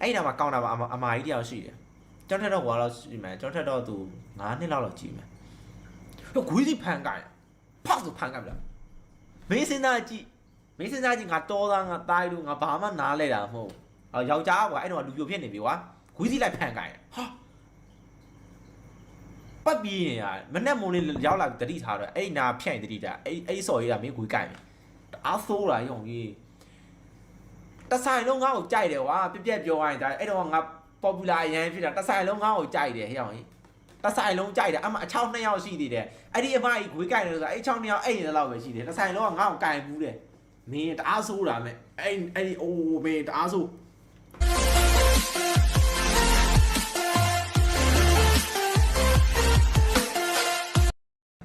အဲ့ဒီနောက်မှာကောင်းတာပါအမအမာကြီးတယောက်ရှိတယ်ကျွန်တော်ထက်တော့ဟွာတော့ရှိမယ်ကျွန်တော်ထက်တော့သူ9နှစ်လောက်လောက်ကြီးမယ်ဟိုဂွေးစီဖန်ကြတယ်ဖောက်ဆိုဖန်ကြပြီလားမင်းစဉ်းစားကြည့်မင်းစဉ်းစားကြည့်ငါတော်သားငါတားလို့ငါဘာမှနားလဲတာမဟုတ်အော်ယောက်ျားကွာအဲ့တော့လူပြိုဖြစ်နေပြီကွာဂွေးစီလိုက်ဖန်ကြတယ်ဟာပတ်ပြီးနေရမနဲ့မုံလေးရောက်လာတတိထားတော့အဲ့နာဖြန့်တတိတာအဲ့အဲ့စော်ကြီးကမင်းဂွေးကြိုက်တယ်အားဆိုးတာယုံကြီး တဆိုင်လုံးငါ့ကိုကြိုက်တယ်ကွာပြက်ပြက်ပြောရရင်ဒါအဲ့တော့ငါ popular အရန်ဖြစ်တာတဆိုင်လုံးငါ့ကိုကြိုက်တယ်ဟဲ့အောင်ကြီးတဆိုင်လုံးကြိုက်တယ်အမအချောင်းနှစ်ယောက်ရှိသေးတယ်အဲ့ဒီအမကြီးဂွေးကြိုက်တယ်ဆိုတာအဲ့ချောင်းနှစ်ယောက်အဲ့ရင်လောက်ပဲရှိတယ်တဆိုင်လုံးကငါ့ကိုကြိုက်ဘူးတဲ့မင်းတအားဆိုးတာမဲ့အဲ့အဲ့ဒီအိုးမင်းတအားဆိုး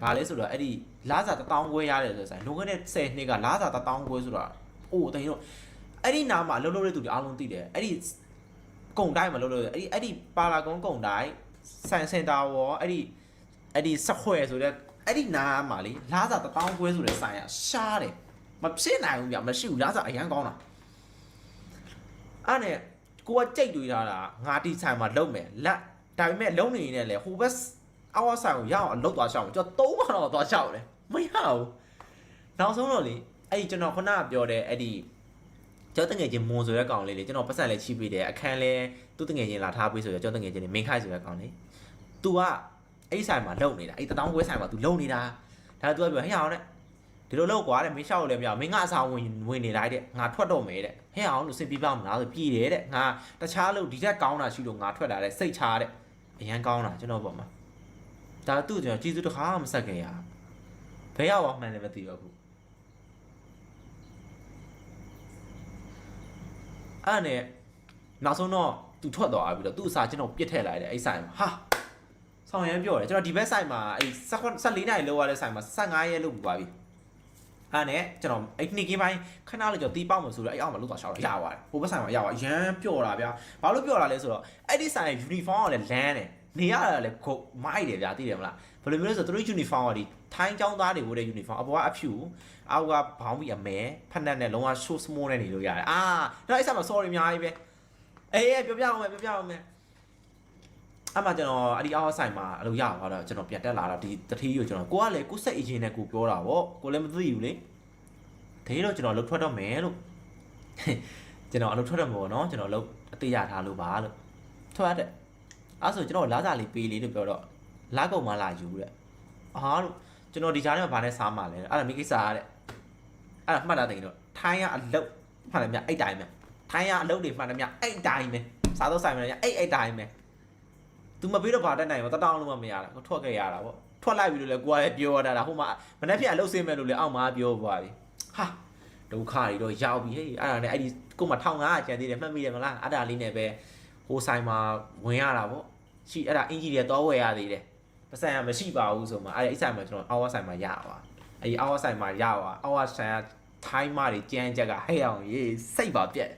ဘာလဲဆိုတော့အဲ့ဒီလာစာတစ်တောင်းခွဲရတယ်ဆိုဆိုင်လွန်ခဲ့တဲ့10နှစ်ကလာစာတစ်တောင်းခွဲဆိုတော့အိုးတင်တော့ အဲ့ဒီနားမှာလှုပ်လှုပ်တဲ့သူတွေအားလုံးသိတယ်အဲ့ဒီကုံတိုင်းမလို့လို့အဲ့ဒီအဲ့ဒီပါလာကုန်းကုံတိုင်းဆန်စင်တာဝေါ်အဲ့ဒီအဲ့ဒီစခွဲဆိုတဲ့အဲ့ဒီနားမှာလေလားစာတပေါင်းခွဲဆိုတဲ့ဆိုင်ကရှားတယ်မဖြစ်နိုင်ဘူးဗျမရှိဘူးလားစာအရန်ကောင်းတာအဲ့နဲ့ကိုကကြိတ်တွေးထားတာငါတီဆိုင်မှာလုံမယ်လက်ဒါပေမဲ့လုံနေနေလေဟိုဘက်အော်ဆိုင်ကိုရအောင်အလုပ်သွားရှောက်ကျွန်တော်သုံးခါတော့သွားရှောက်တယ်မရဘူးနောက်ဆုံးတော့လေအဲ့ဒီကျွန်တော်ခုနကပြောတဲ့အဲ့ဒီ ကျောင်းတငယ်ချင်းမွန်ဆိုတဲ့ကောင်လေးလေကျွန်တော်ပတ်စံလေးချိပေးတယ်အခန်းလဲသူ့တငယ်ချင်းလာထားပေးဆိုတော့ကျောင်းတငယ်ချင်းနေမင်းခိုက်ဆိုတဲ့ကောင်လေး तू ကအဲ့ဆိုင်မှာလုံနေတာအဲ့တတောင်းခွဲဆိုင်မှာ तू လုံနေတာဒါ तू ကပြောဟဲ့အောင်တဲ့ဒီလိုလောက်ကွာတဲ့မင်းရှောက်လည်းမရမင်းကအစားဝင်ဝင်နေလိုက်တဲ့ငါထွက်တော့မယ်တဲ့ဟဲ့အောင်လို့စင်ပြပါမလားဆိုပြည်တယ်တဲ့ငါတခြားလို့ဒီထက်ကောင်းတာရှိလို့ငါထွက်လာတဲ့စိတ်ချတဲ့အရန်ကောင်းတာကျွန်တော်ပေါ့မှာဒါသူ့ကျွန်တော်ကျေးဇူးတစ်ခါမဆက်ခင်ရဘယ်ရောက်အောင်မှန်းလည်းမသိတော့ဘူး အဲ့နဲ့နောက်ဆုံးတော့သူထွက်သွားပြီးတော့သူ့အစာကျွန်တော်ပြစ်ထည့်လိုက်တယ်အဲ့ဆိုင်မှာဟာဆောင်ရမ်းပြောတယ်ကျွန်တော်ဒီဘက်ဆိုင်မှာအဲ့14နိုင်လောက်ရတဲ့ဆိုင်မှာ15ရက်လောက်ပြီးသွားပြီအဲ့နဲ့ကျွန်တော်အဲ့နှစ်ကင်းပိုင်းခဏလေးကျွန်တော်တီးပေါက်မှဆိုတော့အဲ့အောက်မှာလောက်သွားရှောက်တော့ရပါတယ်ဟိုဘက်ဆိုင်မှာရပါရမ်းပျော်တာဗျာဘာလို့ပျော်တာလဲဆိုတော့အဲ့ဒီဆိုင် uniform ကလည်းလမ်းတယ် နေရတာလည်းခုတ်မိုက်တယ်ဗျာသိတယ်မလားဘယ်လိုမျိုးလဲဆိုတော့သူတို့ uniform ကဒီထိုင်းចောင်းသားတွေဝတ်တဲ့ uniform အပေါ်ကအဖြူအောက်ကဘောင်းပြီးအမဲဖက်နက်နဲ့လုံးဝ show small နဲ့နေလို့ရတယ်အာတော့အဲ့ဆိုင်မှာ sorry အများကြီးပဲအေးအေးပြောပြအောင်မယ်ပြောပြအောင်မယ်အမှကျွန်တော်အဲ့ဒီအောက်ဆိုင်မှာအဲ့လိုရသွားတော့ကျွန်တော်ပြန်တက်လာတော့ဒီတတိကိုကျွန်တော်ကိုကလည်းကိုစိတ်အရင်နဲ့ကိုပြောတာဗောကိုလည်းမသိဘူးလေဒေးတော့ကျွန်တော်လှုပ်ထွက်တော့မယ်လို့ကျွန်တော်အလုပ်ထွက်တော့မှာပေါ့နော်ကျွန်တော်လုပ်အသေးရထားလို့ပါလို့ထွက်ရတဲ့ အဲ့ဆိုကျွန်တော်လာစားလေးပေးလေးလို့ပြောတော့လာကုန်မှလာယူတဲ့အာလို့ကျွန်တော်ဒီကြားထဲမှာဗာနဲ့စားမှလဲအဲ့ဒါမိကိစ္စရတဲ့အဲ့ဒါမှတ်တာတင်တော့ထိုင်းကအလုပ်မှတ်တယ်မြအဲ့တိုင်းပဲထိုင်းကအလုပ်တွေမှတ်တယ်မြအဲ့တိုင်းပဲစားတော့ဆိုင်မယ်ညအဲ့အဲ့တိုင်းပဲ तू မပေးတော့ဗာတက်နိုင်ဘူးတတောင်းလုံးမမရတာကိုထွက်ခဲ့ရတာပေါ့ထွက်လိုက်ပြီလို့လဲကိုကလည်းပြောရတာဟိုမှာမနေ့ပြန်အလုပ်ဆင်းမယ်လို့လဲအောက်မှာပြောသွားပြီဟာဒုက္ခတွေတော့ရောက်ပြီဟေးအဲ့ဒါနဲ့အဲ့ဒီကိုမှ1500ကျန်သေးတယ်မှတ်မိတယ်မလားအဲ့ဒါလေးနဲ့ပဲဟိုဆိုင်မှာဝင်ရတာပေါ့ ရှိအဲ့ဒါအင်ဂျီတွေတော့ဝယ်ရသေးတယ်ပတ်စံကမရှိပါဘူးဆိုမှအဲ့ဒီအဲ့ဆိုင်မှာကျွန်တော်အော်ဝါဆိုင်မှာရပါအဲ့ဒီအော်ဝါဆိုင်မှာရပါအော်ဝါဆိုင်ကထိုင်းမတွေကြမ်းကြက်ကဟဲ့အောင်ရေးစိတ်ပါပြက်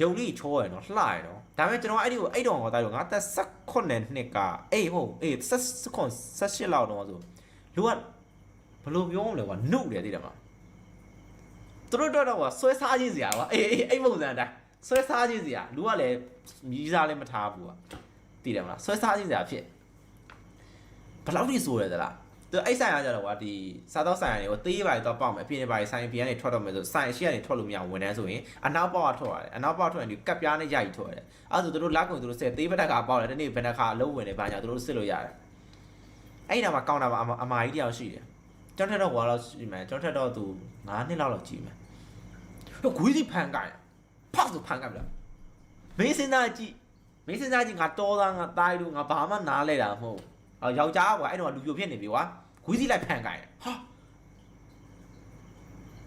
ရုပ်လေးချောရနော်လှရနော်ဒါပေမဲ့ကျွန်တော်အဲ့ဒီကိုအဲ့တုန်းကတားလို့ငါသက်16နှစ်ကအေးဟုတ်အေး16 18လောက်တော့ဆိုလူကဘယ်လိုပြောမလဲကွာနှုတ်တယ်သိတယ်မလားသူတို့တော့တော့ဆွဲစားခြင်းစရာကွာအေးအေးအဲ့ပုံစံအတိုင်းဆွဲစားခြင်းစရာလူကလည်းမြည်စားလည်းမထားဘူးကွာ သိတယ်မလားဆွဲစားခြင်းစရာဖြစ်ဘယ်လောက်ထိဆိုရသလားသူအဲ့ဆိုင်ကကြတော့ကွာဒီစားတော့ဆိုင်ရတယ်ကိုသေးပါတော့ပေါက်မယ်ပြင်းနေပါဆိုင်ပြန်နေထွက်တော့မယ်ဆိုဆိုင်ရှိကနေထွက်လို့မရဝန်တန်းဆိုရင်အနောက်ပေါက်ကထွက်ရတယ်အနောက်ပေါက်ထွက်ရင်ဒီကပ်ပြားနဲ့ရိုက်ထွက်ရတယ်အဲ့ဒါဆိုသူတို့လက်ကွန်သူတို့ဆက်သေးဘက်တက်ကပေါက်တယ်တနေ့ဘယ်နှခါအလုံးဝင်နေပါညာသူတို့စစ်လို့ရတယ်အဲ့ဒီနောက်မှာကောင်းတာပါအမအမာကြီးတယောက်ရှိတယ်ကျွန်တော်ထက်တော့ဟွာတော့ရှိမယ်ကျွန်တော်ထက်တော့သူ9နှစ်လောက်လောက်ကြီးမယ်ဂွေးစီဖန်ကြတယ်ဖောက်ဆိုဖန်ကြပြီလားမင်းစဉ်းစားကြည့် မင်းစဉ်းစားကြည့်ငါတော်သားငါတားလို့ငါဘာမှနားလဲတာမဟုတ်အော်ယောက်ျားကွာအဲ့တော့လူပြိုဖြစ်နေပြီကွာဂွေးစီလိုက်ဖန်ကြတယ်ဟာ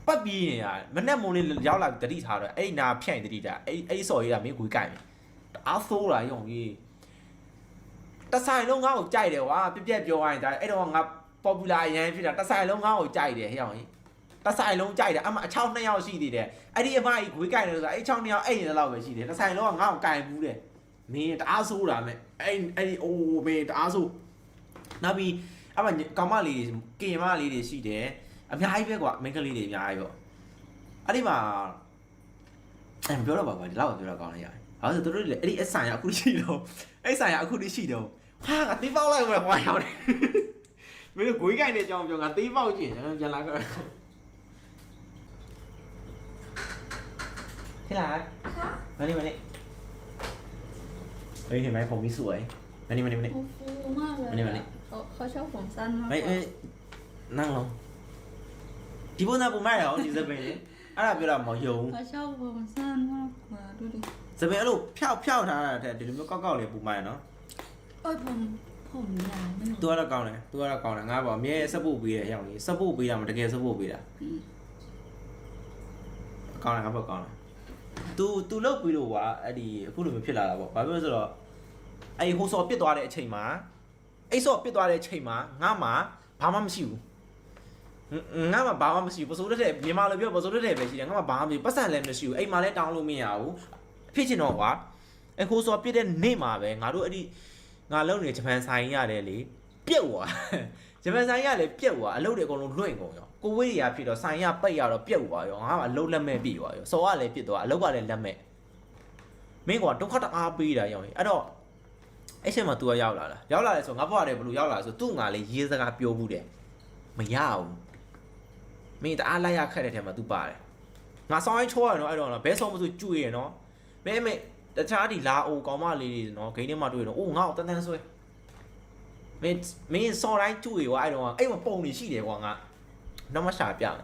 ပတ်ပြီးနေရမနဲ့မုံလေးရောက်လာတတိထားတော့အဲ့ဒီနာဖြန့်တတိတာအဲ့အဲ့စော်ကြီးကမင်းဂွေးကြိုက်တယ်အားဆိုးတာယုံကြီးတဆိုင်လုံးငါ့ကိုကြိုက်တယ်ကွာပြက်ပြက်ပြောရရင်ဒါအဲ့တော့ငါ popular အရန်ဖြစ်တာတဆိုင်လုံးငါ့ကိုကြိုက်တယ်ဟဲ့အောင်ကြီးတဆိုင်လုံးကြိုက်တယ်အမအချောင်းနှစ်ယောက်ရှိသေးတယ်အဲ့ဒီအမကြီးဂွေးကြိုက်တယ်ဆိုတာအဲ့ချောင်းနှစ်ယောက်အဲ့ရင်လောက်ပဲရှိတယ်တဆိုင်လုံးကငါ့ကိုကြိုက်ဘူးတဲ့ မင်းတအားဆိုးတာမဲ့အဲ့အဲ့ဒီအိုးမင်းတအားဆိုးနောက်ပြီးအမကောင်မလေးတွေကင်မလေးတွေရှိတယ်အများကြီးပဲကွာမိန်းကလေးတွေအများကြီးပေါ့အဲ့ဒီမှာအဲ့မပြောတော့ပါဘူးဒီလောက်ပဲပြောတော့ကောင်းလိုက်ရတယ်ဟဘာလို့လဲသူတို့လေအဲ့ဒီအဆိုင်ကအခုရှိတော့အဲ့ဆိုင်ကအခုတိရှိတော့ဟာငါတေးပေါက်လိုက်မှာဟွာရောက်တယ်မင်းတို့ဂွေးကိုင်တဲ့အကြောင်းပြောငါတေးပေါက်ကျင်တယ်ပြန်လာခဲ့ခလာမနေမနေ เฮ้ยเห็นไหมผมมีสวยมานี่มานี่มานี่ โอ้ฟูมากเลย มานี่มานี่ เขาเขาชอบผมสั้นมาก ไม่ กว่า เอ้ยนั่งลงဒီပုံစံပုံမဲ့ရောဒီစပင်းလေအဲ့ဒါပြောတာမယုံ เขาชอบผมสั้นมากกว่าดูดิ စပင်းအဲ့လိုဖြောက်ဖြောက်ထားတာတဲ့ဒီလိုမျိုးကောက်ကောက်လေးပုံမဲ့နော် โอ้ยผมผมยาวไม่รู้ သူကတော့ကောင်းတယ်သူကတော့ကောင်းတယ်ငါပေါ့အမြဲစပ်ဖို့ပေးတဲ့အကြောင်းကြီးစပ်ဖို့ပေးတာမတကယ်စပ်ဖို့ပေးတာ อืม ကောင်းတယ်ငါပေါ့ကောင်းတယ် तू तू လုတ်ပြီးလို့ကွာအဲ့ဒီအခုလိုမျိုးဖြစ်လာတာပေါ့ဘာဖြစ်လို့လဲဆိုတော့အဲ့ဒီဟိုဆော်ပြစ်သွားတဲ့အချိန်မှာအဲ့ဆော်ပြစ်သွားတဲ့အချိန်မှာငါမှဘာမှမရှိဘူးငါမှဘာမှမရှိဘူးပစိုးတဲ့မြန်မာလိုပြောပစိုးတဲ့ပဲရှိတယ်ငါမှဘာမှမရှိဘူးပတ်စံလည်းမရှိဘူးအိမ်မှာလည်းတောင်းလို့မရဘူးဖြစ်ချင်တော့ကွာအဲ့ဟိုဆော်ပြစ်တဲ့နေ့မှာပဲငါတို့အဲ့ဒီငါလုံနေဂျပန်ဆိုင်ရတယ်လေပြက်သွားဂျပန်ဆိုင်ရလည်းပြက်သွားအလုပ်တွေအကုန်လုံးလွင့်ကုန်ရော ကိုဝေးရဖြစ်တော့ဆိုင်ရပိတ်ရတော့ပြက်သွားရောငါမှအလုပ်လက်မဲ့ပြီသွားရောစော်ကလည်းပြစ်သွားအလုပ်ကလည်းလက်မဲ့မင်းကဒုက္ခတအားပေးတာရောင်းအဲ့တော့အဲ့ချိန်မှာ तू ကရောက်လာလားရောက်လာတယ်ဆိုငါဘွားတယ်ဘလို့ရောက်လာဆိုသူ့ငါလေးရေးစကားပြောဘူးတယ်မရဘူးမင်းတအားလိုက်ရခက်တဲ့ထဲမှာ तू ပါတယ်ငါဆောင်းရင်ချောရနော်အဲ့တော့ဘဲဆောင်းမဆိုကျွေရနော်မင်းမေတခြားဒီလာအိုကောင်းမလေးတွေနော်ဂိမ်းထဲမှာတွေ့ရတော့အိုးငါ့ကိုတန်းတန်းဆွဲမင်းမင်းစော်တိုင်းကျွေကွာအဲ့တော့အဲ့မှာပုံနေရှိတယ်ကွာငါ နောက်မှရှာပြမယ်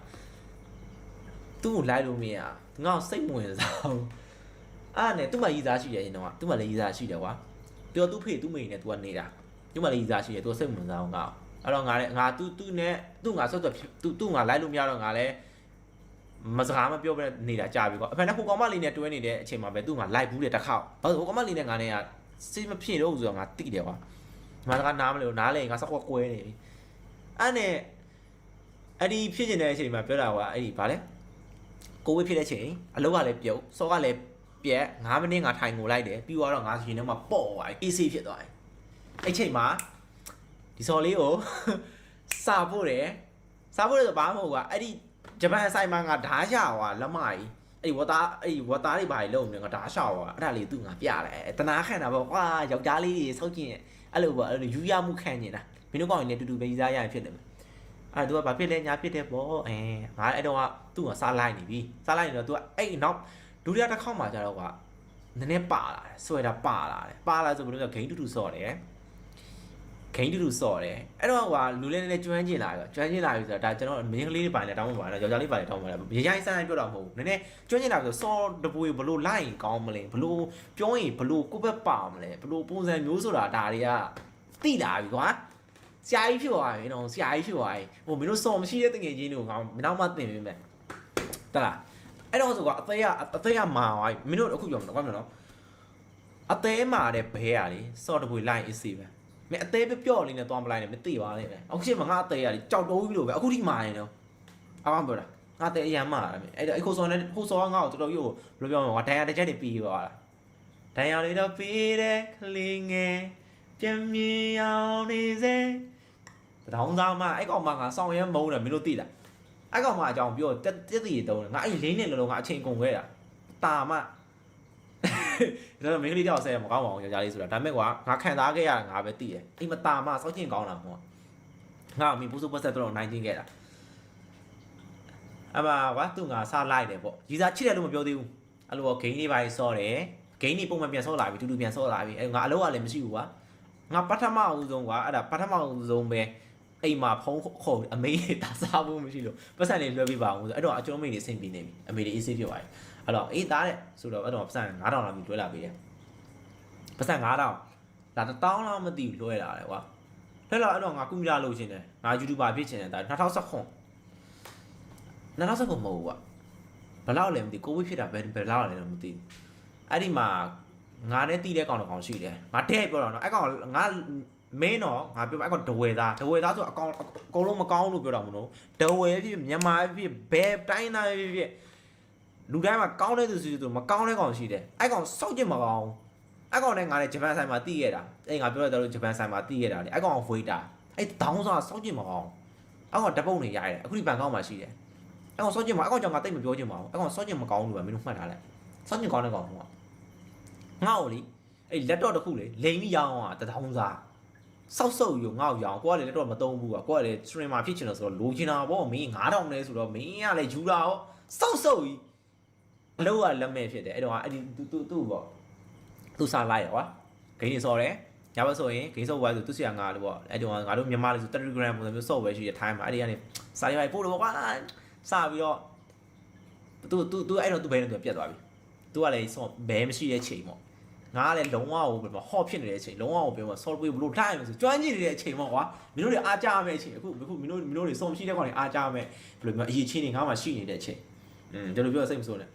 သူ့ကိုလိုက်လို့မရငါ့ကိုစိတ်မဝင်စားဘူးအဲ့နဲ့သူ့မှာရည်စားရှိတယ်ရင်တော့သူ့မှာလည်းရည်စားရှိတယ်ကွာပြောသူ့ဖေသူ့မိနဲ့ तू ကနေတာသူ့မှာလည်းရည်စားရှိတယ် तू စိတ်မဝင်စားဘူးငါ့ကိုအဲ့တော့ငါလည်းငါသူ့သူ့နဲ့သူ့ငါဆက်သွယ်သူ့သူ့ငါလိုက်လို့မရတော့ငါလည်းမစကားမပြောဘဲနေတာကြာပြီကွာအဖေနဲ့ဟိုကောင်မလေးနဲ့တွဲနေတဲ့အချိန်မှာပဲသူ့ငါလိုက်ဘူးတဲ့တစ်ခေါက်ဘာလို့ဟိုကောင်မလေးနဲ့ငါနဲ့ကစိတ်မဖြစ်တော့ဘူးဆိုတော့ငါတိတယ်ကွာဒီမှာကနားမလို့နားလေငါစက်ကွက်ကွဲနေပြီအဲ့နဲ့ အဲ့ဒီဖြစ်နေတဲ့အချိန်မှာပြောတာကွာအဲ့ဒီဗာလဲကိုဝေးဖြစ်တဲ့အချိန်အလုပ်ကလည်းပြုတ်စောကလည်းပြက်9မိနစ်ငါထိုင်ငိုလိုက်တယ်ပြီးတော့ငါရှင်ထဲမှာပေါ့သွားတယ် AC ဖြစ်သွားတယ်အဲ့ချိန်မှာဒီစော်လေးကိုစာဖို့တယ်စာဖို့တယ်ဆိုဘာမှမဟုတ်ကွာအဲ့ဒီဂျပန်အဆိုင်မှာငါဓားရဟွာလက်မကြီးအဲ့ဒီဝတာအဲ့ဒီဝတာတွေဘာတွေလုံးနေငါဓားရှောက်ဟွာအဲ့ဒါလေးသူ့ငါပြတယ်တနာခံတာပေါ့ကွာယောက်ျားလေးတွေစောက်ကျင်အဲ့လိုပေါ့အဲ့လိုယူရမှုခံနေတာမင်းတို့ကောင်တွေလည်းတူတူပဲကြီးစားရရင်ဖြစ်တယ် အဲ့ဒါ तू ကဘာဖြစ်လဲညာဖြစ်တယ်ပေါ့အဲငါအဲ့တော့ကသူ့ကစားလိုက်နေပြီစားလိုက်နေတော့ तू ကအဲ့နောက်ဒုတိယတစ်ခေါက်မှာကျတော့ကနည်းနည်းပါလာတယ်ဆွဲတာပါလာတယ်ပါလာဆိုဘယ်လိုလဲဂိမ်းတူတူဆော့တယ်ဂိမ်းတူတူဆော့တယ်အဲ့တော့ကလူလေးနည်းနည်းကျွမ်းကျင်လာပြီကျွမ်းကျင်လာပြီဆိုတော့ဒါကျွန်တော်မင်းကလေးတွေပိုင်းလည်းတောင်းမှာပါလားယောက်ျားလေးပိုင်းလည်းတောင်းမှာလားရရိုင်းစမ်းပြောတော့မဟုတ်ဘူးနည်းနည်းကျွမ်းကျင်လာပြီဆိုဆော့တပွေဘလို့လိုက်ရင်ကောင်းမလဲဘလို့ပြောရင်ဘလို့ကိုယ့်ဘက်ပါမလဲဘလို့ပုံစံမျိုးဆိုတာဒါတွေကတိလာပြီကွာ ဆရာကြီးဖြစ်သွားပြီနော်ဆရာကြီးဖြစ်သွားပြီဟိုမင်းတို့စော်မရှိတဲ့တငယ်ချင်းတွေကိုငါမနောက်မှသင်ပေးမယ်တလားအဲ့တော့ဆိုကအသေးကအသေးကမာသွားပြီမင်းတို့အခုပြောမှာကွာမနော်အသေးမာတဲ့ဘဲရလေစော်တပွေလိုက်အစီပဲမင်းအသေးပျော့လေးနဲ့သွားမလိုက်နဲ့မသိပါနဲ့ပဲအခုချိန်မှာငါအသေးရလေကြောက်တိုးကြီးလို့ပဲအခုထိမာနေတော့အကောင်ပြောတာငါအသေးအရန်မာတယ်အဲ့တော့အခုစော်နဲ့ဟိုစော်ကငါ့ကိုတော်တော်ကြီးကိုဘယ်လိုပြောမလဲကွာဒိုင်ယာတစ်ချက်တွေပြီးသွားတာဒိုင်ယာလေးတော့ပြီးတဲ့ကလေးငယ်ပြန်မြင်အောင်နေစေ တောင်းစားမအဲ့ကောင်မငါစောင်းရဲမုန်းတယ်မင်းတို့သိလားအဲ့ကောင်မအကြောင်းပြောတက်တက်တည်တုံးတယ်ငါအဲ့လင်းနေလုံးလုံးငါအချိန်ကုန်ခဲ့တာတာမဒါတော့မင်းကလေးတယောက်ဆဲမကောင်းပါဘူးယောက်ျားလေးဆိုတာဒါပေမဲ့ကွာငါခံစားခဲ့ရတာငါပဲသိတယ်အိမ်မတာမစောက်ကျင်ကောင်းတာမဟုတ်ငါအမိပူစပတ်ဆက်တော့နိုင်ကျင်ခဲ့တာအမကွာသူငါစားလိုက်တယ်ပေါ့ရီစာချစ်တယ်လို့မပြောသေးဘူးအဲ့လိုဂိမ်းလေးပါစောတယ်ဂိမ်းလေးပုံမှန်ပြန်စောလာပြီတူတူပြန်စောလာပြီအဲ့ငါအလုပ်ကလည်းမရှိဘူးကွာငါပထမအဦးဆုံးကွာအဲ့ဒါပထမအဦးဆုံးပဲ အိမ်မှာဖုန်းခေါ်အမေဒါစားဖို့မရှိလို့ပတ်စံလေးလွှဲပေးပါအောင်ဆိုအဲ့တော့အကျုံးမိတ်လေးဆင်ပြေနေပြီအမေလေးအေးဆေးဖြစ်သွားပြီအဲ့တော့အေးသားတဲ့ဆိုတော့အဲ့တော့ပတ်စံ9000လောက်ပြီးလွှဲလာပေးတယ်ပတ်စံ9000ဒါ1000လောက်မသိဘူးလွှဲလာတယ်ကွာလွှဲလာအဲ့တော့ငါကုမ္ပဏီလုပ်ရှင်တယ်ငါ YouTuber ဖြစ်ချင်တယ်ဒါ2019 2019မဟုတ်ဘူးကွာဘယ်လောက်လဲမသိကိုဝိဖြစ်တာဘယ်ဘယ်လောက်လဲတော့မသိဘူးအဲ့ဒီမှာငါနဲ့တီးတဲ့ကောင်တစ်ကောင်ရှိတယ်ငါတဲ့ပြောတော့နော်အဲ့ကောင်ငါ မင်းတော့ငါပြောအဲ့ကောင်ဒဝဲသားဒဝဲသားဆိုအကောင်အကုန်လုံးမကောင်းလို့ပြောတာမလို့ဒဝဲဖြစ်မြန်မာဖြစ်ဘယ်တိုင်းသားဖြစ်ဖြစ်လူတိုင်းမှာကောင်းတဲ့သူစီသူမကောင်းတဲ့ကောင်ရှိတယ်အဲ့ကောင်စောက်ကျင်မကောင်းအဲ့ကောင်နဲ့ငါနဲ့ဂျပန်ဆိုင်မှာတီးခဲ့တာအဲ့ငါပြောတဲ့တော့ဂျပန်ဆိုင်မှာတီးခဲ့တာလေအဲ့ကောင်ဝေးတာအဲ့တောင်းစားစောက်ကျင်မကောင်းအဲ့ကောင်ဓပုတ်နေရိုက်တယ်အခုဒီဘန်ကောက်မှာရှိတယ်အဲ့ကောင်စောက်ကျင်မအဲ့ကောင်ကြောင့်ငါတိတ်မပြောချင်ပါဘူးအဲ့ကောင်စောက်ကျင်မကောင်းလို့ပဲမင်းတို့မှတ်ထားလိုက်စောက်ကျင်ကောင်းတဲ့ကောင်ကငါ့ကိုလေအဲ့လက်တော့တစ်ခုလေလိန်ပြီးရောင်းအောင်တထောင်စား စောက်ဆုပ်ယူငါ့ကိုရောင်းကိုကလေလက်တော့မသုံးဘူးကွာကိုကလေ streamer ဖြစ်ချင်လို့ဆိုတော့လိုချင်တာပေါ့မင်း9000လဲဆိုတော့မင်းကလေယူတာရောစောက်ဆုပ်ကြီးအလုပ်ကလက်မဲ့ဖြစ်တယ်အဲ့တော့အဲ့ဒီသူသူသူ့ပေါ့သူစားလိုက်ရကွာဂိမ်းနေစော်တယ်ညဘက်ဆိုရင်ဂိမ်းစော်ဝိုင်းဆိုသူစီကငါလို့ပေါ့အဲ့တော့ငါတို့မြန်မာလေးဆို Telegram ပုံစံမျိုးစော့ပဲရှိတဲ့ time မှာအဲ့ဒီကနေစာရိုက်ပို့လို့ကွာစပြီးတော့သူသူသူအဲ့တော့သူဘယ်နဲ့သူပြတ်သွားပြီသူကလည်းစော့ဘဲမရှိတဲ့ချိန်ပေါ့ ငါကလည်းလုံးဝဟိုဘယ်မှာဟော့ဖြစ်နေတဲ့အချိန်လုံးဝဟိုဘယ်မှာ software ဘလို့ထားရမလဲဆိုကျွမ်းကျင်နေတဲ့အချိန်ပေါ့ကွာမင်းတို့တွေအားကြရမယ့်အချိန်အခုအခုမင်းတို့မင်းတို့တွေစုံရှိတဲ့ကောင်တွေအားကြရမယ့်ဘယ်လိုမျိုးအရေးချင်းတွေငါမှရှိနေတဲ့အချိန်อืมကျွန်တော်ပြောစိတ်မဆိုးနဲ့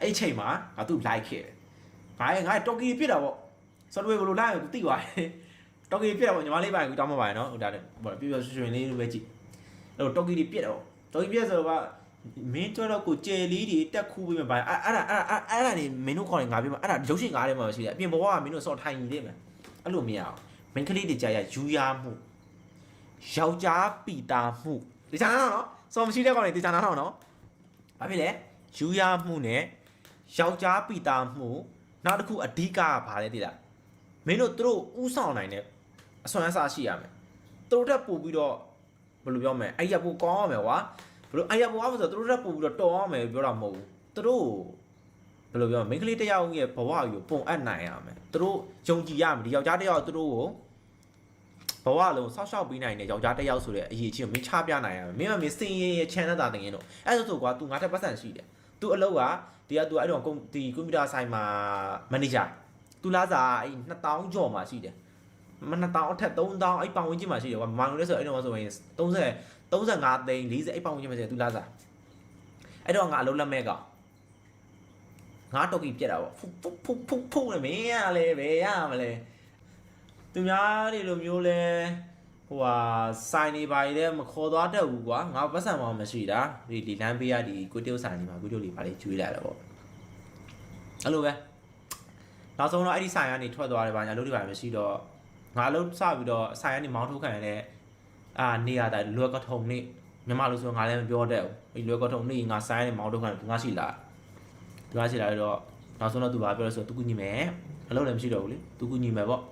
အဲ့အချိန်မှာငါသူ့ like ခဲ့တယ်ငါငါတော်ကီပြစ်တာပေါ့ software ဘလို့လိုက်ကိုသိသွားတယ်တော်ကီပြစ်တာပေါ့ညီမလေးပိုင်းကိုတောင်းမပါနဲ့နော်ဟိုဒါပေါ့ပြပြရွှင်ရွှင်လေးလိုပဲကြည့်အဲ့တော့တော်ကီပြစ်တော့တော်ကီပြစ်ဆိုတော့ မင်းတို့တော့ကိုကျယ်လေးတွေတက်ခူးပေးမယ်ဗျာအဲ့အဲ့အဲ့အဲ့အဲ့ဒါနေမင်းတို့ခေါ်နေငါပြမအဲ့ဒါရုပ်ရှင်ကားထဲမှာရှိတယ်အပြင်ဘဝကမင်းတို့စော်ထိုင်နေတယ်မယ်အဲ့လိုမရအောင်မင်းကလေးတွေကြာရယူရမှုယောက်ျားပီတာမှုဒီချာနာနော်စော်မရှိတဲ့ကောင်တွေဒီချာနာတော့နော်ဘာဖြစ်လဲယူရမှုနဲ့ယောက်ျားပီတာမှုနောက်တစ်ခုအဓိကကဘာလဲသိလားမင်းတို့သူတို့ဥဆောင်နိုင်တဲ့အစွမ်းအစရှိရမယ်သူတို့တက်ပို့ပြီးတော့ဘယ်လိုပြောမလဲအဲ့ရပို့ကောင်းရမယ်ကွာဘယ် လိုအဲ့ရပို့အောင်ဆိုတော့သူတို့တက်ပို့ပြီးတော့တော်ရမယ်ပြောတာမဟုတ်ဘူးသူတို့ဘယ်လိုပြောမလဲမိန်းကလေးတစ်ယောက်ရဲ့ဘဝကိုပုံအပ်နိုင်ရမယ်သူတို့ယုံကြည်ရမယ်ဒီယောက်ျားတစ်ယောက်သူတို့ကိုဘဝလုံးဆောက်ရှောက်ပေးနိုင်တဲ့ယောက်ျားတစ်ယောက်ဆိုတဲ့အရေးချင်းကိုမင်းချပြနိုင်ရမယ်မင်းမမင်းစင်ရဲ့ channel တာတင်ရင်တော့အဲ့ဒါဆိုကွာ तू ငါတက်ပတ်စံရှိတယ် तू အလုပ်ကဒီက तू အဲ့တော့ကွန်ဒီကွန်ပျူတာဆိုင်မှာမန်နေဂျာ तू လာစားအဲ့2000ကျော်မှာရှိတယ်မ2000အထက်3000အဲ့ပတ်ဝန်းကျင်မှာရှိတယ်ကွာမောင်လို့ဆိုအဲ့တော့ဆိုရင်30 35သိန်း40အဲ့ပတ်ဝန်းကျင်မှာရှိတယ် तू လာစားအဲ့တော့ငါအလုပ်လက်မဲ့ကောင်ငါတော့ကြီးပြက်တာပေါ့ဖုတ်ဖုတ်ဖုတ်ဖုတ်ဖုတ်လည်းမင်းရလဲဘယ်ရမလဲသူများတွေလိုမျိုးလဲဟိုဟာစိုင်နေပါလေမခေါ်သွားတတ်ဘူးကွာငါပတ်စံမှမရှိတာဒီဒီလမ်းပေးရဒီကွတီယိုဆိုင်နေမှာကွတီယိုလေးပါလေကျွေးလာတယ်ပေါ့အဲ့လိုပဲနောက်ဆုံးတော့အဲ့ဒီဆိုင်ကနေထွက်သွားတယ်ဗျာညာလို့ဒီပါမရှိတော့ငါလို့စပြီးတော့ဆိုင်ကနေမောင်းထုတ်ခံရတဲ့ အာနေရတာလွယ်ကထုံနေမြန်မာလို့ဆိုငါလည်းမပြောတတ်ဘူးအဲ့လွယ်ကထုံနေငါဆိုင်ကနေမောင်းထုတ်ခံတယ်ငါရှိလာသူကရှိလာတော့နောက်ဆုံးတော့သူဘာပြောလဲဆိုတော့သူကူညီမယ်အလုပ်လည်းမရှိတော့ဘူးလေသူကူညီမယ်ပေါ့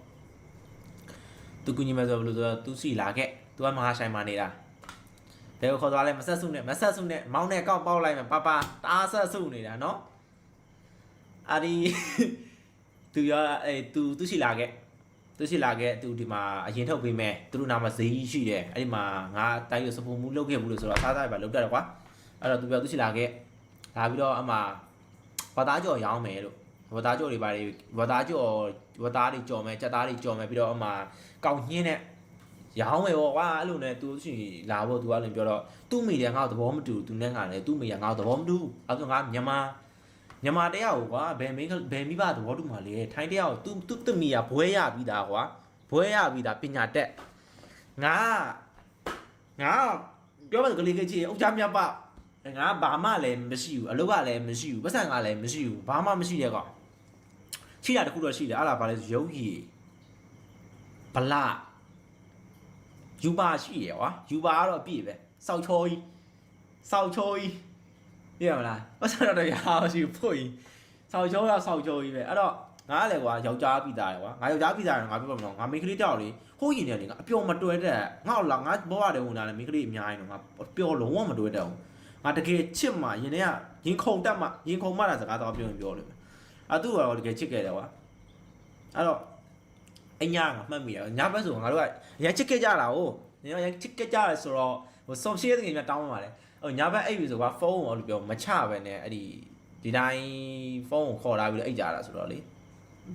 သူကူညီမယ်ဆိုဘယ်လိုဆိုတော့သူစီလာခဲ့သူကမဟာဆိုင်မှာနေတာဘယ်ကိုခေါ်သွားလဲမဆက်စုနဲ့မဆက်စုနဲ့မောင်းနဲ့ကောက်ပေါက်လိုက်မယ်ပပတားဆက်စုနေတာနော်အာဒီသူရအဲသူသူစီလာခဲ့ သူစီလာခဲ့သူဒီမှာအရင်ထုတ်ပေးမယ်သူတို့နာမှာဈေးကြီးရှိတယ်အဲ့ဒီမှာငါတိုက်ရစပူမှုလုပ်ခဲ့ဘူးလို့ဆိုတော့စားစားပဲလုပ်တတ်တယ်ကွာအဲ့တော့သူပြောသူစီလာခဲ့လာပြီးတော့အမှဝတ်သားကြော်ရောင်းမယ်လို့ဝတ်သားကြော်တွေပါတွေဝတ်သားကြော်ဝတ်သားတွေကြော်မယ်ကြက်သားတွေကြော်မယ်ပြီးတော့အမှကောင်းညင်းနဲ့ရောင်းမယ်ပေါ့ကွာအဲ့လိုနဲ့ तू ရှိလာဖို့ तू ကလည်းပြောတော့သူ့မိတယ်ငါ့ကိုသဘောမတူသူနဲ့ငါလည်းသူ့မိရငါ့ကိုသဘောမတူအဲ့တော့ငါမြန်မာ မြန်မာတရားကိုကွာဘယ်မိဘယ်မိဘသဘောတူမှာလဲထိုင်းတရားကို तू သူ့တမိရဘွဲရပြီးသားကွာဘွဲရပြီးသားပညာတက်ငါငါပြောမှကလေးကကြီးအုတ်ချမြတ်ပငါဘာမှလည်းမရှိဘူးအလုပ်ကလည်းမရှိဘူးပတ်စံကလည်းမရှိဘူးဘာမှမရှိတဲ့ကောင်ရှိတာတခုတော့ရှိတယ်အဲ့ဒါဘာလဲဆိုရုပ်ရည်ဗလာယူပါရှိရကွာယူပါကတော့အပြည့်ပဲစောက်ချောကြီးစောက်ချောကြီး ပြရမလားပတ်စံတော့ရအောင်ရှိဖို့ကြီးစောက်ချောကစောက်ချောကြီးပဲအဲ့တော့ငါကလည်းကွာယောက်ျားပြီးသားတယ်ကွာငါယောက်ျားပြီးသားတယ်ငါပြောမလို့ငါမိန်းကလေးတောက်လေဟိုးရင်တယ်လေငါအပျော်မတွဲတဲ့ငါ့လာငါဘဝတည်းဝင်လာတယ်မိန်းကလေးအများကြီးတော့ငါပျော်လုံးဝမတွဲတဲ့ဘူးငါတကယ်ချစ်မှရင်ထဲကရင်ခုန်တက်မှရင်ခုန်မှတာစကားတော့ပြောရင်ပြောလိမ့်မယ်အဲ့သူကတော့တကယ်ချစ်ခဲ့တယ်ကွာအဲ့တော့အညာငါမှတ်မိရညဘက်ဆိုငါတို့ကရမ်းချစ်ခဲ့ကြတာ哦ညရမ်းချစ်ခဲ့ကြတယ်ဆိုတော့ဟိုစုံရှိတဲ့ငယ်များတောင်းပါလေ ဟိုညဘက်အိပ်ပြီဆိုကဖုန်းကိုလို့ပြောမချပဲနဲ့အဲ့ဒီဒီတိုင်းဖုန်းကိုခေါ်လာပြီးတော့အိပ်ကြတာဆိုတော့လေ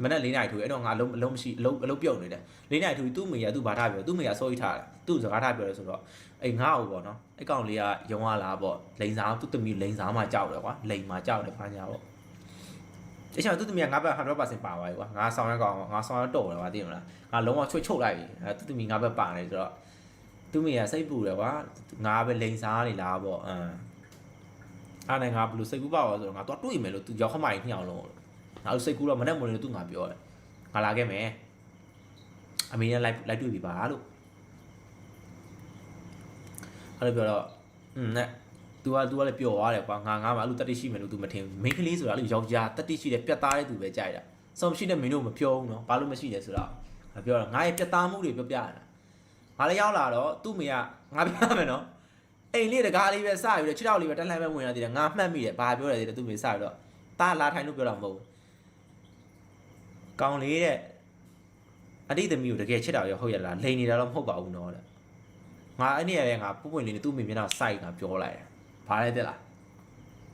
မနေ့၄နိုင်ထူအဲ့တော့ငါအလုံးအလုံးမရှိအလုံးအလုံးပြုတ်နေတယ်၄နိုင်ထူသူ့မိရသူ့ဘာထားပြောသူ့မိရစိုးရိထားတယ်သူ့စကားထားပြောတယ်ဆိုတော့အဲ့ငါ့ဟိုပေါ့နော်အဲ့ကောင်လေးကရုံရလာပေါ့လိန်စားသူ့တမီလိန်စားမှကြောက်တယ်ကွာလိန်မှကြောက်တယ်ဖားညာပေါ့အချောသူ့တမီကငါဘက်100%ပါသွားပြီကွာငါဆောင်ရကောင်ငါဆောင်ရတော့တယ်ကွာသိမလားငါလုံးဝချွတ်ချုပ်လိုက်ပြီအဲသူသမီးငါပဲပါနေဆိုတော့ သူမိကစိတ်ပူတယ်ကွာငါပဲလိန်စားနေလားပေါ့အမ်အားနဲ့ငါဘလို့စိတ်ကူးပါပါဆိုတော့ငါတော့တွေးမယ်လို့သူရောက်ခမိုင်ညှောင်းလုံးငါတို့စိတ်ကူးတော့မနဲ့မလို့သူငါပြောတယ်ငါလာခဲ့မယ်အမေနဲ့လိုက်လိုက်တွေ့ပြီပါလို့အဲ့လိုပြောတော့อืมနဲ့ तू က तू ကလည်းပျော်သွားတယ်ကွာငါငါမှအဲ့လိုတတိရှိမယ်လို့ तू မထင်ဘူးမိန်းကလေးဆိုတာအဲ့လိုယောက်ျားတတိရှိတဲ့ပြတ်သားတဲ့သူပဲကြိုက်တာ စုံရှိတဲ့မင်းတို့မပြောဘူးနော်ဘာလို့မရှိလဲဆိုတော့ငါပြောတာငါရဲ့ပြတ်သားမှုတွေပြောပြရတာ ငါလည်းရောက်လာတော့သူ့မေကငါပြောမယ်နော်အိမ်လေးတကားလေးပဲစပြီးတော့ခြေထောက်လေးပဲတက်လှမ်းပဲဝင်လာသေးတယ်ငါမှတ်မိတယ်ဘာပြောတယ်သေးတယ်သူ့မေစပြီးတော့တာလာထိုင်လို့ပြောတာမဟုတ်ဘူးကောင်းလေးတဲ့အတိတ်သမီးကိုတကယ်ချစ်တာရောဟုတ်ရလားလိန်နေတာတော့မဟုတ်ပါဘူးနော်တဲ့ငါအဲ့ဒီရဲငါပုံပွင့်လေးနဲ့သူ့မေမျက်နှာစိုက်ငါပြောလိုက်တယ်ဘာလဲတဲ့လား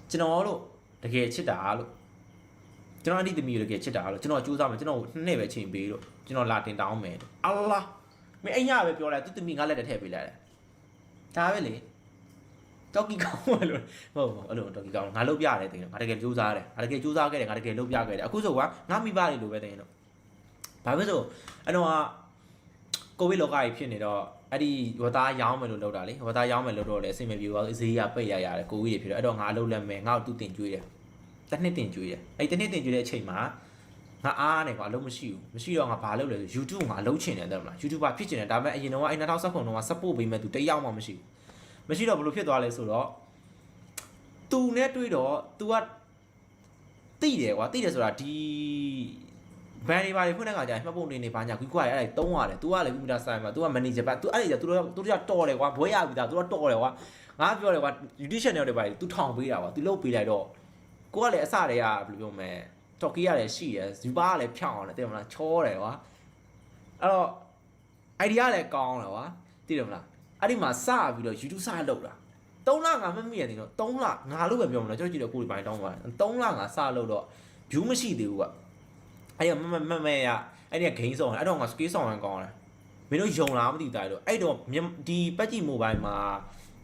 ကျွန်တော်တို့တကယ်ချစ်တာလို့ကျွန်တော်အတိတ်သမီးကိုတကယ်ချစ်တာလို့ကျွန်တော်ကြိုးစားမယ်ကျွန်တော်နှစ်နှစ်ပဲချိန်ပေးလို့ကျွန်တော်လာတင်တောင်းမယ်လို့အလ္လာ မင်းအိညာပဲပြောလိုက်သူသမီးငါလက်တထည့်ပေးလိုက်တယ်ဒါပဲလေတောက်ကီကောင်းတယ်လို့ဟုတ်ဟုတ်အဲ့လိုတောက်ကီကောင်းငါလုပ်ပြရတယ်တင်တော့ငါတကယ်ကြိုးစားတယ်ငါတကယ်ကြိုးစားခဲ့တယ်ငါတကယ်လုပ်ပြခဲ့တယ်အခုဆိုကငါမိဘတွေလိုပဲတင်တော့ဘာပဲဆိုအဲ့တော့ကိုဗစ်လောကကြီးဖြစ်နေတော့အဲ့ဒီဝသားရောင်းမယ်လို့လုပ်တာလေဝသားရောင်းမယ်လို့တော့လေအဆင်မပြေဘူးဈေးရပိတ်ရရတယ်ကိုဗစ်တွေဖြစ်တော့အဲ့တော့ငါအလုပ်လက်မယ်ငါ့ကိုသူတင်ကြွေးတယ်တစ်နှစ်တင်ကြွေးတယ်အဲ့တစ်နှစ်တင်ကြွေးတဲ့အချိန်မှာ ငါအားနဲ့ကွာအလုံးမရှိဘူးမရှိတော့ငါဘာလုပ်လဲဆို YouTube ငါလုံးချင်တယ်တဲ့မလား YouTuber ဖြစ်ချင်တယ်ဒါပေမဲ့အရင်တော့အဲ့2019တုန်းက support ပေးမဲ့သူတယောက်မှမရှိဘူးမရှိတော့ဘလို့ဖြစ်သွားလဲဆိုတော့သူနဲ့တွေ့တော့ तू ကတိတယ်ကွာတိတယ်ဆိုတာဒီဘန်တွေပါတွေဖွင့်တဲ့ခါကျရင်မှတ်ပုံတွေနေပါညာကွီကွာအဲ့ဒါတုံးရတယ် तू ကလည်းကွန်ပျူတာဆိုင်မှာ तू က manager ပါ तू အဲ့ဒါ तू တို့ तू တို့ကတော်တယ်ကွာဘွဲရပြီသား तू ကတော်တယ်ကွာငါပြောတယ်ကွာ YouTube channel တွေပါ तू ထောင်ပေးတာကွာ तू လုတ်ပေးလိုက်တော့ ကိုကလည်းအစတည်းကဘယ်လိုပြောမလဲ တော်ကီကလည်းရှိရယ်ဇူပါကလည်းဖြောင်းအောင်လည်းသိတယ်မလားချောတယ်ကွာအဲ့တော့ idea လည်းကောင်းတယ်ကွာသိတယ်မလားအဲ့ဒီမှာစပြီးတော့ YouTube စလုပ်တာ3လငါမမိရတယ်နော်3လငါလို့ပဲပြောမလို့ကျွန်တော်ကြည့်တော့ကိုယ်ဒီပိုင်းတောင်းသွားတယ်3လငါစလုပ်တော့ view မရှိသေးဘူးကွာအဲ့ဒီမမမမရအဲ့ဒီက gain ဆောင်တယ်အဲ့တော့ငါ skill ဆောင်ရန်ကောင်းတယ်မင်းတို့ယုံလားမသိဘူးတိုင်တော့အဲ့တော့ဒီပတ်ကြည့် mobile မှာ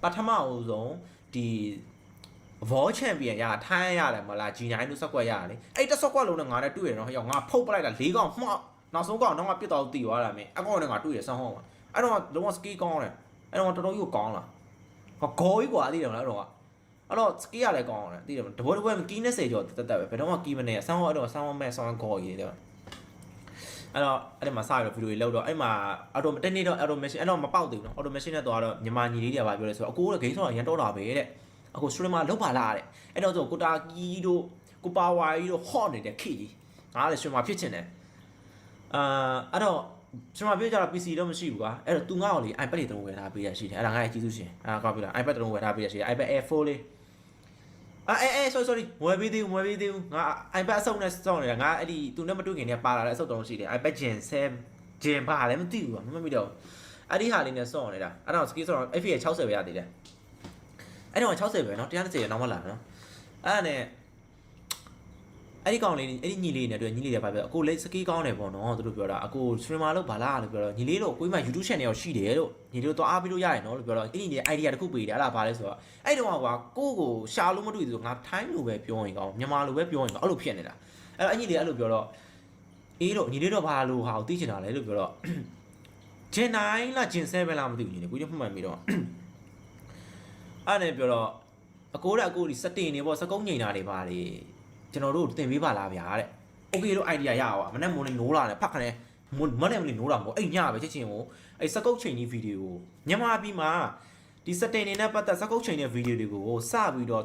ပထမအဦးဆုံးဒီ Vol Champion ရထိုင်းရတယ်မလား G9 လို့စက်ကွက်ရတယ်လေအဲ့တက်စက်ကွက်လုံးနဲ့ငါနဲ့တွေ့ရတော့ဟဲ့ငါဖုတ်ပလိုက်တာ၄កောင်မှောက်နောက်ဆုံးကောင်တော့ငါပြစ်တော့တီသွားတာမင်းအကောင်နဲ့ငါတွေ့ရဆောင်းဟောင်းမှာအဲ့တော့လုံးဝ ski ကောင်းတယ်အဲ့တော့တော်တော်ကြီးကိုကောင်းလာဟောဂေါ်ကြီးกว่าသိတယ်မလားအဲ့တော့အဲ့တော့ ski ရလည်းကောင်းတယ်သိတယ်မလားတပွဲတပွဲကီး20ကျော်တက်တက်ပဲဘယ်တော့မှကီးမနေဆောင်းဟောအဲ့တော့ဆောင်းမဲ့ဆောင်းဂေါ်ကြီးတယ်အဲ့တော့အဲ့ဒီမှာစရတော့ဗီဒီယိုတွေလောက်တော့အဲ့မှာအော်တိုတနေ့တော့အော်တိုမရှင်အဲ့တော့မပေါက်သေးဘူးနော်အော်တိုမရှင်နဲ့သွားတော့ညီမညီလေးတွေကပါပြောလဲဆိုတော့အကိုကဂိမ်းဆောင်းရန်တော့တာပဲတဲ့ အခု streamer လောက်ပါလားတဲ့အဲ့တော့ဆိုကိုတာကီတို့ကိုပါဝါကြီးတို့ hot နေတဲ့ခေကြီးငါလည်း streamer ဖြစ်ချင်တယ်အာအဲ့တော့ streamer ဖြစ်ကြတော့ PC တော့မရှိဘူးကွာအဲ့တော့ तू ငါ့ကိုလေ iPad လေးတုံးဝယ်ထားပေးရရှိတယ်အဲ့ဒါငါရဲ့ကြီးစုရှင်အဲ့ဒါကောက်ပြလာ iPad တုံးဝယ်ထားပေးရရှိတယ် iPad Air 4လေးအာအေးအေး sorry sorry ဝယ်ပေးသေးဘူးဝယ်ပေးသေးဘူးငါ iPad အစုံနဲ့စောင့်နေတာငါအဲ့ဒီ तू နဲ့မတွေ့ခင်တည်းပါလာတဲ့အစုံတုံးရှိတယ် iPad Gen 7 Gen ဘာလဲမသိဘူးကွာမမမိတော့အဲ့ဒီဟာလေးနဲ့စောင့်နေတာအဲ့တော့ skill စောင့် FA 60ပဲရသေးတယ် အဲ့တော့60ပဲเนาะ130ရနောက်မှလာเนาะအဲ့ဒါနဲ့အဲ့ဒီကောင်လေးအဲ့ဒီညီလေးနဲ့တွေ့ညီလေးတွေပါပဲအကိုလေးစကီးကောင်းတယ်ပေါ့နော်သူတို့ပြောတာအကို streamer လို့ဘာလားလို့ပြောတော့ညီလေးတို့ကိုကြီးမှ YouTube channel ရောရှိတယ်လို့ညီလေးတို့တော့အားပေးလို့ရတယ်နော်လို့ပြောတော့အဲ့ဒီညီ idea တစ်ခုပေးတယ်အဲ့ဒါဘာလဲဆိုတော့အဲ့တုန်းကကွာကိုကိုရှာလို့မတွေ့သေးဘူးငါထိုင်းလို့ပဲပြောရင်ကောင်းမြန်မာလိုပဲပြောရင်ကောင်းအဲ့လိုဖြစ်နေတာအဲ့တော့အညီလေးအဲ့လိုပြောတော့အေးတော့ညီလေးတို့ဘာလို့ဟာကိုသိချင်တာလဲလို့ပြောတော့ Gen 9လား Gen 7လားမသိဘူးညီလေးကိုကြီးမှတ်မှန်ပြီးတော့ အဲ့နဲ့ပြောတော့အကိုတဲ့အကိုဒီစတင်နေပေါ့စကုံးငိန်တာတွေပါလေကျွန်တော်တို့တင်ပေးပါလားဗျာတဲ့โอเคလို့ idea ရအောင်မနေ့မိုးလေးနိုးလာတယ်ဖတ်ခနဲ့မမနေ့မလေးနိုးလာမဟုတ်အဲ့ညပဲချက်ချင်းကိုအဲ့စကုတ်ချိန်ကြီးဗီဒီယိုမြန်မာပြည်မှာဒီစတင်နေနဲ့ပတ်သက်စကုတ်ချိန်တဲ့ဗီဒီယိုတွေကိုစပြီးတော့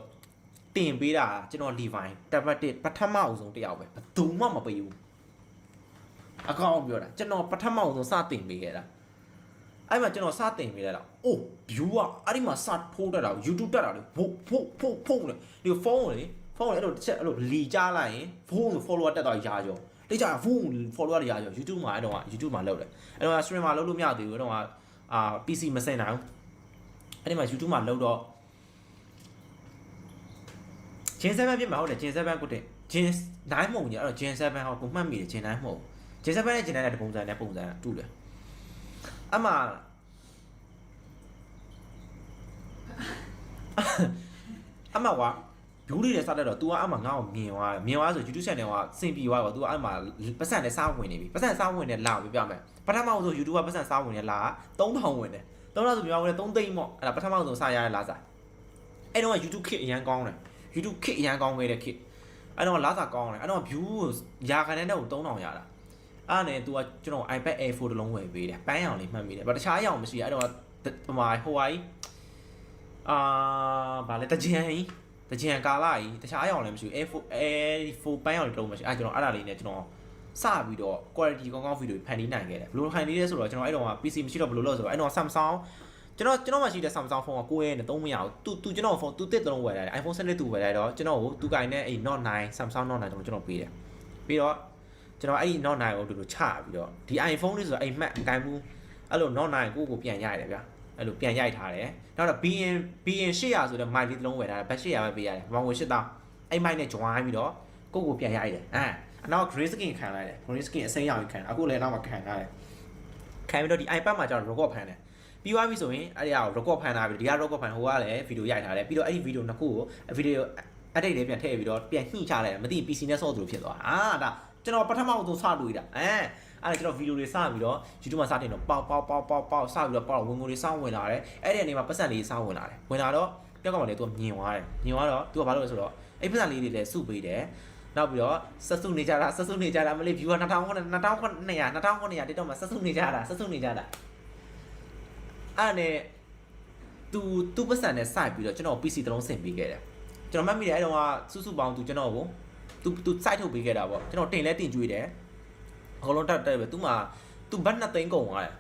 တင်ပေးတာကျွန်တော် Levi တပတ်တစ်ပထမအဆုံးတယောက်ပဲဘယ်သူမှမပေးဘူးအကောင့်ပြောတာကျွန်တော်ပထမအဆုံးစတင်ပေးခဲ့တာ အဲ့မှာကျွန်တော်စတင်ပေးလိုက်တာအိုး view อ่ะအဲ့ဒီမှာစဖိုးတက်တာ YouTube တက်တာလေဖုတ်ဖုတ်ဖုတ်ဖုတ်လေဒီဖုန်းလေဖုန်းလေအဲ့လိုတစ်ချက်အဲ့လိုလီကြလိုက်ရင်ဖုန်းကို follower တက်တော့ရာကျော်တိကျဖုန်း follower တွေရာကျော် YouTube မှာအဲ့တော့ YouTube မှာလောက်တယ်အဲ့တော့ stream မှာလောက်လို့မရသေးဘူးအဲ့တော့အာ PC မစင်နိုင်ဘူးအဲ့ဒီမှာ YouTube မှာလောက်တော့ Gen 7ဖြစ်မှာဟုတ်တယ် Gen 7ကိုတင် Gen 9မဟုတ်ဘူးညအဲ့တော့ Gen 7ဟောကိုမှတ်မိတယ် Gen 9မဟုတ် Gen 7နဲ့ Gen 9နဲ့တပုံစံနဲ့ပုံစံတူတယ် အမှအမှကွာယူလေးနဲ့စတဲ့တော့ तू ကအမှငါ့ကိုမြင်သွားတယ်မြင်သွားဆို YouTube channel ကစင်ပြေသွားတော့ तू ကအမှပတ်စံနဲ့စားဝင်နေပြီပတ်စံစားဝင်နေလာပြပြမယ်ပထမဆုံး YouTube ကပတ်စံစားဝင်နေလာ3000ဝင်တယ်3000ဆိုပြောင်းဝင်3သိန်းပေါ့အဲ့ဒါပထမဆုံးစရရလာစားအဲ့တော့ YouTube kit အရန်ကောင်းတယ် YouTube kit အရန်ကောင်းခဲ့တဲ့ kit အဲ့တော့လာစားကောင်းတယ်အဲ့တော့ view ရာခိုင်နှုန်းနဲ့3000ရတာ အဲ့ဒါနဲ့ तू ကကျွန်တော် iPad Air 4တစ်လုံးဝယ်ပေးတယ်ပန်းရောင်လေးမှတ်မိတယ်ဘာတခြားရောင်မရှိအဲ့တော့ဟိုမှာဟိုဟာကြီးအာဘာလဲတကြံကြီးတကြံကာလာကြီးတခြားရောင်လည်းမရှိဘူး Air 4 Air 4ပန်းရောင်လေးတစ်လုံးမရှိအဲ့ကျွန်တော်အဲ့ဒါလေးနဲ့ကျွန်တော်စပြီးတော့ quality ကောင်းကောင်းဗီဒီယိုဖန်တီးနိုင်ခဲ့တယ်ဘယ်လိုဖန်တီးလဲဆိုတော့ကျွန်တော်အဲ့တော့က PC မရှိတော့ဘယ်လိုလုပ်ဆိုတော့အဲ့တော့ Samsung ကျွန်တော်ကျွန်တော်မှရှိတဲ့ Samsung ဖုန်းကကိုယ့်ရဲ့နဲ့သုံးမရဘူးသူသူကျွန်တော်ဖုန်းသူတစ်သုံးဝယ်လိုက်တယ် iPhone 7သူဝယ်လိုက်တော့ကျွန်တော်ကိုသူကင်တဲ့အဲ့ Note 9 Samsung Note 9ကျွန်တော်ကျွန်တော်ပေးတယ်ပြီးတော့ ကျွန်တော်အဲ့ဒီ Note 9ကိုတူတူချပြီးတော့ဒီ iPhone လေးဆိုတော့အဲ့ Mac အကိုင်မှုအဲ့လို Note 9ကိုကိုပြန်ရိုက်တယ်ဗျာအဲ့လိုပြန်ရိုက်ထားတယ်နောက်တော့ BN BN 800ဆိုတဲ့ mic လေးတစ်လုံးဝယ်ထားတယ်ဘတ်800ပဲပေးရတယ်ဘောင်ဝင်8000အဲ့ mic နဲ့ join ပြီးတော့ကိုကိုပြန်ရိုက်တယ်အဲအနောက် green screen ခံလိုက်တယ် green screen အစိမ်းရောင်ခံအခုလည်းနောက်မှာခံထားတယ်ခံပြီးတော့ဒီ iPad မှာကျတော့ record ဖမ်းတယ်ပြီးသွားပြီဆိုရင်အဲ့ဒီဟာကို record ဖန်ထားပြီဒီက record ဖန်ဟိုကလည်းဗီဒီယိုရိုက်ထားတယ်ပြီးတော့အဲ့ဒီဗီဒီယိုနှစ်ခုကိုဗီဒီယို edit လေးပြန်ထည့်ပြီးတော့ပြန်ညှိချလိုက်တယ်မသိ PC နဲ့ဆော့သူလိုဖြစ်သွားအာဒါ ကျွန်တော်ပထမဆုံးစတွေ့တာအဲအဲ့ဒါကျွန်တော်ဗီဒီယိုတွေစပြီးတော့ YouTube မှာစတင်တော့ပေါက်ပေါက်ပေါက်ပေါက်ပေါက်စပြီးတော့ပေါက်ဝင်ငွေတွေစောင်းဝင်လာတယ်အဲ့ဒီအနေမှာပတ်စံလေးစောင်းဝင်လာတယ်ဝင်လာတော့ပြောက်ကမှလည်းသူကမြင်သွားတယ်မြင်သွားတော့သူကဘာလုပ်လဲဆိုတော့အဲ့ပတ်စံလေးတွေလည်းစုပေးတယ်နောက်ပြီးတော့ဆက်စုနေကြတာဆက်စုနေကြတာမလေး view က2000 2900 2900 TikTok မှာဆက်စုနေကြတာဆက်စုနေကြတာအဲ့နဲ့သူသူပတ်စံနဲ့စိုက်ပြီးတော့ကျွန်တော် PC တစ်လုံးဆင်ပေးခဲ့တယ်ကျွန်တော်မှတ်မိတယ်အဲ့တော့ကစုစုပေါင်းသူကျွန်တော်ကို သူသူစိုက်ထုတ်ပေးခဲ့တာပေါ့ကျွန်တော်တင်လဲတင်ကြွေးတယ်အကုန်လုံးတက်တက်ပဲသူမှသူဘတ်နှစ်သိန်းကုန်သွားတယ်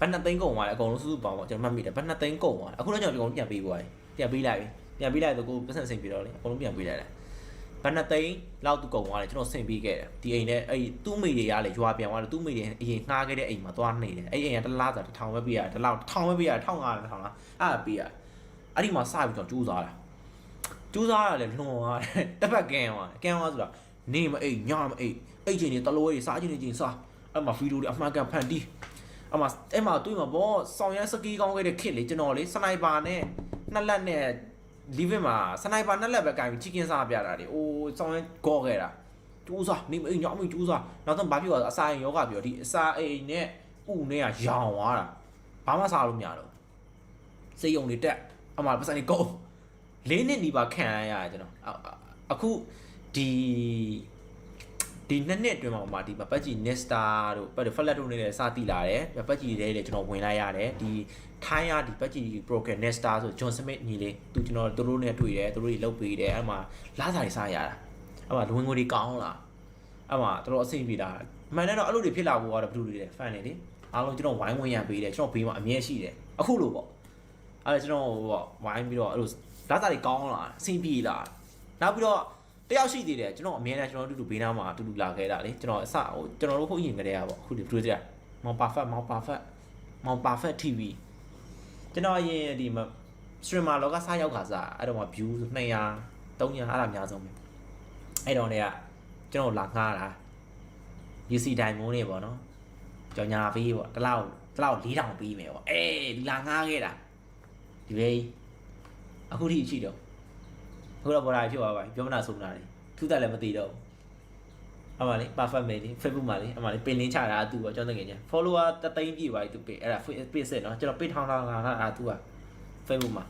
ဘတ်နှစ်သိန်းကုန်သွားတယ်အကုန်လုံးစုစုပေါင်းပေါ့ကျွန်တော်မှတ်မိတယ်ဘတ်နှစ်သိန်းကုန်သွားတယ်အခုတော့ကျွန်တော်ဒီကောင်ပြန်ပေးသွားပြီပြန်ပေးလိုက်ပြီပြန်ပေးလိုက်တော့ကိုပတ်စံဆင်ပြီးတော့လေအကုန်လုံးပြန်ပေးလိုက်တယ်ဘတ်နှစ်သိန်းလောက်သူကုန်သွားတယ်ကျွန်တော်ဆင်ပေးခဲ့တယ်ဒီအိမ်နဲ့အဲ့သူ့မိတွေကလေရွာပြန်သွားတယ်သူ့မိတွေအရင်ငှားခဲ့တဲ့အိမ်မှာသွားနေတယ်အဲ့အိမ်ကတစ်လားဆိုတစ်ထောင်ပဲပေးရတယ်တစ်လောက်တစ်ထောင်ပဲပေးရတယ်1500တစ်ထောင်လားအဲ့ဒါပေးရအဲ့ဒီမှာစပြီးတော့ကြိုးစားတာ ကြိုးစားရလဲလွန်သွားတယ်တစ်ပတ်ကင်းသွားကင်းသွားဆိုတာနေမအိတ်ညမအိတ်အိတ်ချင်နေတလို့ရေးစားချင်နေချင်းစားအဲ့မှာဗီဒီယိုတွေအမှန်ကန်ဖန်တီးအဲ့မှာအဲ့မှာတွေ့မှာပေါ့ဆောင်းရမ်းစကီးကောင်းခဲ့တဲ့ခစ်လေကျွန်တော်လေစနိုက်ပါနဲ့နှစ်လက်နဲ့လီဗင်မှာစနိုက်ပါနှစ်လက်ပဲကင်ပြီးချီကင်းစားပြတာလေအိုးဆောင်းရမ်းကောခဲ့တာကျိုးစားနေမအိတ်ညမအိတ်ကျိုးစားနောက်တော့ဘာဖြစ်သွားလဲအစာအိမ်ယောဂပြောဒီအစာအိမ်နဲ့ဥနဲ့ကရောင်သွားတာဘာမှစားလို့မရတော့စေယုံတွေတက်အမှပတ်စံတွေကုန် လေးနှစ်နီးပါခံရရတယ်ကျွန်တော်အခုဒီဒီနှစ်နှစ်အတွင်းမှာမှာဒီပတ်ကြီး Nesta တို့ပတ် Flat တို့နေနဲ့စတည်လာတယ်ပတ်ကြီးတွေလည်းကျွန်တော်ဝင်လိုက်ရတယ်ဒီထိုင်းရဒီပတ်ကြီး program Nesta ဆို John Smith ညီလေးသူကျွန်တော်တို့နဲ့တွေ့တယ်သူတို့တွေလုပ်ပေးတယ်အဲ့မှာလာစာတွေစားရတာအဲ့မှာလူဝင်ငွေတွေကောင်းလာအဲ့မှာတော်တော်အဆင်ပြေတာမှန်တယ်တော့အဲ့လိုတွေဖြစ်လာဖို့ကတော့ဘယ်လိုတွေလဲ fan တွေလေအားလုံးကျွန်တော်ဝိုင်းဝန်းရပေးတယ်ကျွန်တော်ဘေးမှာအမြဲရှိတယ်အခုလို့ပေါ့အဲ့ဒါကျွန်တော်ဟိုပေါ့ဝိုင်းပြီးတော့အဲ့လို လာတာတွေကောင်းလာအဆင်ပြေလာနောက်ပြီးတော့တယောက်ရှိသေးတယ်ကျွန်တော်အမြဲတမ်းကျွန်တော်တို့တူဘေးနားမှာအတူတူလာခဲ့တာလေကျွန်တော်အစဟိုကျွန်တော်တို့ခုအရင်ကတည်းကပေါ့အခုဒီ project မောင်ပါဖက်မောင်ပါဖက်မောင်ပါဖက် TV ကျွန်တော်အရင်ဒီမှာ streamer လောကစားရောက်ခါစားအဲ့တော့မှ view 200 300အဲ့ဒါအများဆုံးပဲအဲ့တော့ねကျွန်တော်လာငှားတာ UC တိုင်မိုးနေပေါ့နော်ကြော်ညာပေးပေါ့တစ်လောက်တစ်လောက်4000ပေးမယ်ပေါ့အေးဒီလာငှားခဲ့တာဒီပဲ အခုထိရှိတော့ခုတော့ပေါ်လာဖြစ်သွားပါပြီပြောမနာဆုံးတာလေထူးတက်လည်းမသိတော့ဘူးအမှလေ perfect mail လေ Facebook မှာလေအမှလေပင်လင်းချတာသူပေါ့ကျွန်တော်တကယ်ချင်း follower တသိန်းပြည့်သွားပြီသူပေးအဲ့ဒါ page ဆက်နော်ကျွန်တော် page ထောင်းထောင်းလာတာသူက Facebook မှာ